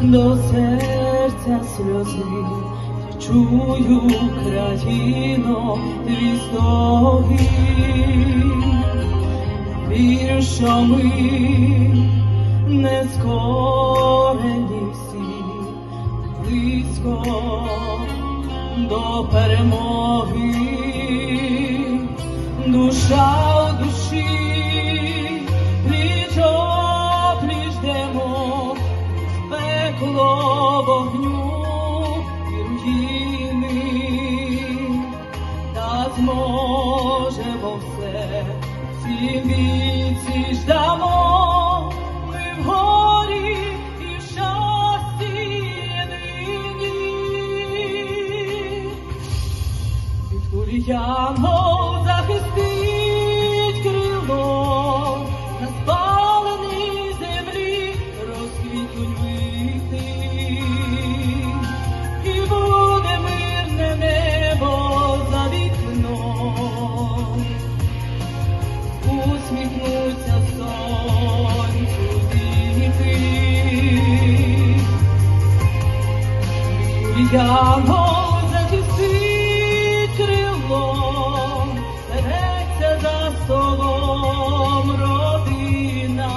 до серця сльози, чую країно твій. Вірю, що ми не скорені всі, близько до перемоги, душа та зможемо все, ці віці ждамо, ми в горі і в щасті єдині. Від кулі янгол Янгол захистить крилом, береться за столом родина.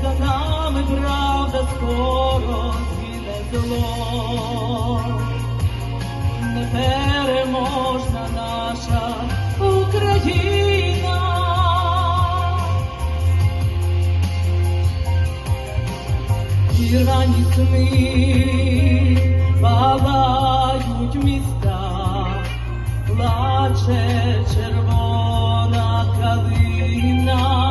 За нами правда скоро згине зло. Непереможна наша Вірвані сни палають міста, плаче червона калина,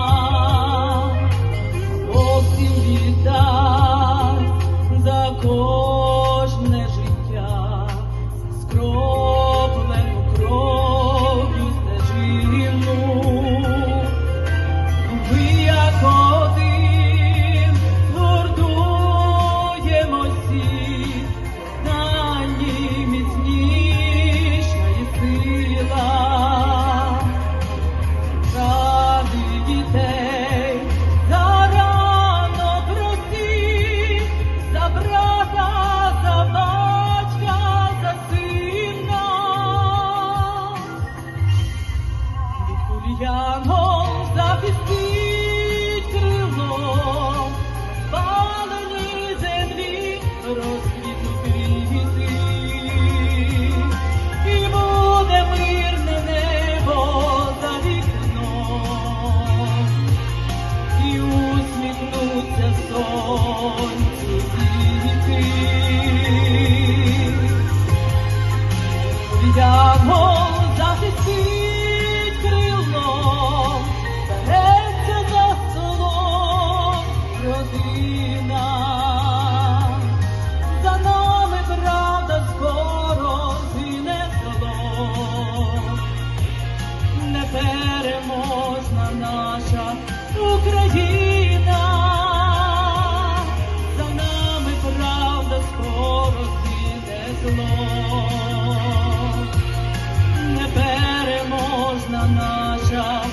Янгол захистить Непереможна наша Україна. За нами правда скоро згине зло непереможна наша Україна.